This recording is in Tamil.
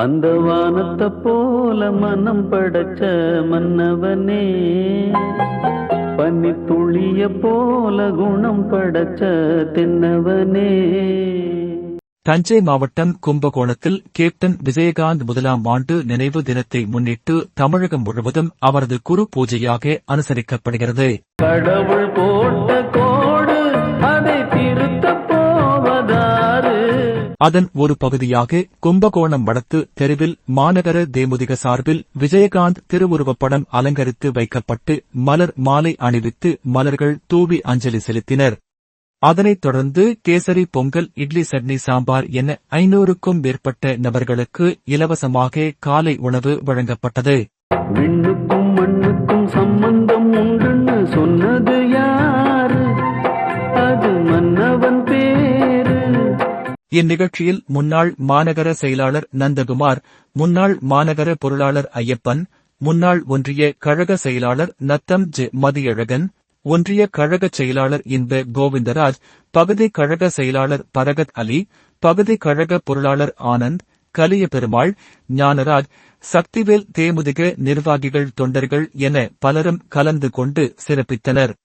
அந்த வானத்தை போல மனம் படைச்ச மன்னவனே. பன்னி துளிய போல குணம் படைச்ச தென்னவனே. தஞ்சை மாவட்டம் கும்பகோணத்தில் கேப்டன் விஜயகாந்த் முதலாம் ஆண்டு நினைவு தினத்தை முன்னிட்டு தமிழகம் முழுவதும் அவரது குரு பூஜையாக அனுசரிக்கப்படுகிறது. கடவுள் போட்ட அதன் ஒரு பகுதியாக கும்பகோணம் வடத்து தெருவில் மாநகர தேமுதிக சார்பில் விஜயகாந்த் திருவுருவப்படம் அலங்கரித்து வைக்கப்பட்டு மலர் மாலை அணிவித்து மலர்கள் தூவி அஞ்சலி செலுத்தினர். அதனைத் தொடர்ந்து கேசரி பொங்கல் இட்லி சட்னி சாம்பார் என ஐநூறுக்கும் மேற்பட்ட நபர்களுக்கு இலவசமாக காலை உணவு வழங்கப்பட்டது. விண்ணுக்கும் மண்ணுக்கும் சம்பந்தம் உண்டுன்னு சொன்னது இந்நிகழ்ச்சியில் முன்னாள் மாநகர செயலாளர் நந்தகுமார் முன்னாள் மாநகர பொருளாளர் ஐயப்பன் முன்னாள் ஒன்றிய கழக செயலாளர் நத்தம் ஜெ மதியழகன் ஒன்றிய கழக செயலாளர் இன்ப கோவிந்தராஜ் பகுதி கழக செயலாளர் பரகத் அலி பகுதி கழக பொருளாளர் ஆனந்த் கலிய பெருமாள் ஞானராஜ் சக்திவேல் தேமுதிக நிர்வாகிகள் தொண்டர்கள் என பலரும் கலந்து கொண்டு சிறப்பித்தனர்.